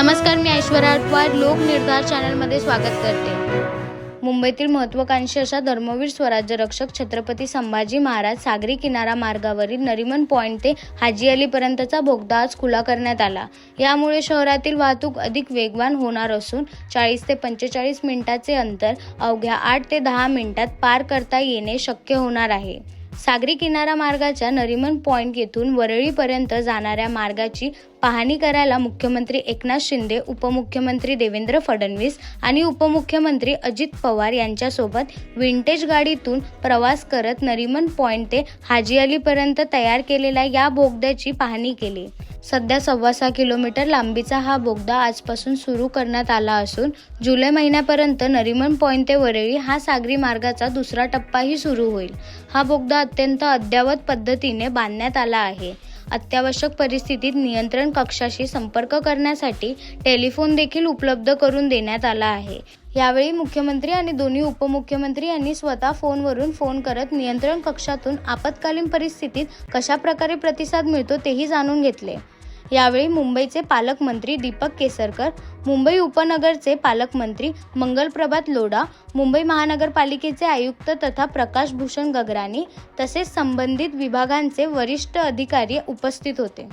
नमस्कार मी ऐश्वर्या अटवार लोक निर्धार चॅनलमध्ये स्वागत करते. मुंबईतील महत्वाकांक्षी अशा धर्मवीर स्वराज्य रक्षक छत्रपती संभाजी महाराज सागरी किनारा मार्गावरील नरिमन पॉईंट ते हाजी अलीपर्यंतचा बोगदा आज खुला करण्यात आला. यामुळे शहरातील वाहतूक अधिक वेगवान होणार असून चाळीस ते पंचेचाळीस मिनिटाचे अंतर अवघ्या आठ ते दहा मिनिटात पार करता येणे शक्य होणार आहे. सागरी किनारा मार्गाच्या नरिमन पॉईंट येथून वरळीपर्यंत जाणाऱ्या मार्गाची पाहणी करायला मुख्यमंत्री एकनाथ शिंदे उपमुख्यमंत्री देवेंद्र फडणवीस आणि उपमुख्यमंत्री अजित पवार यांच्यासोबत विंटेज गाडीतून प्रवास करत नरिमन पॉईंट ते हाजी अलीपर्यंत तयार केलेल्या या बोगद्याची पाहणी केली. सध्या सव्वा सहा किलोमीटर लांबीचा हा बोगदा आजपासून सुरू करण्यात आला असून जुलै महिन्यापर्यंत नरिमन पॉईंट ते वरळी हा सागरी मार्गाचा दुसरा टप्पाही सुरू होईल. हा बोगदा अत्यंत अद्ययावत पद्धतीने बांधण्यात आला आहे. अत्यावश्यक परिस्थितीत नियंत्रण कक्षाशी संपर्क करण्यासाठी टेलिफोन देखील उपलब्ध करून देण्यात आला आहे. यावेळी मुख्यमंत्री आणि दोन्ही उपमुख्यमंत्री यांनी स्वतः फोनवरून फोन करत नियंत्रण कक्षातून आपत्कालीन परिस्थितीत कशा प्रकारे प्रतिसाद मिळतो तेही जाणून घेतले. यावेळी मुंबईचे पालकमंत्री दीपक केसरकर मुंबई उपनगरचे पालकमंत्री मंगलप्रभात लोढा मुंबई महानगरपालिकेचे आयुक्त तथा प्रकाश भूषण गगराणी तसेच संबंधित विभागांचे वरिष्ठ अधिकारी उपस्थित होते.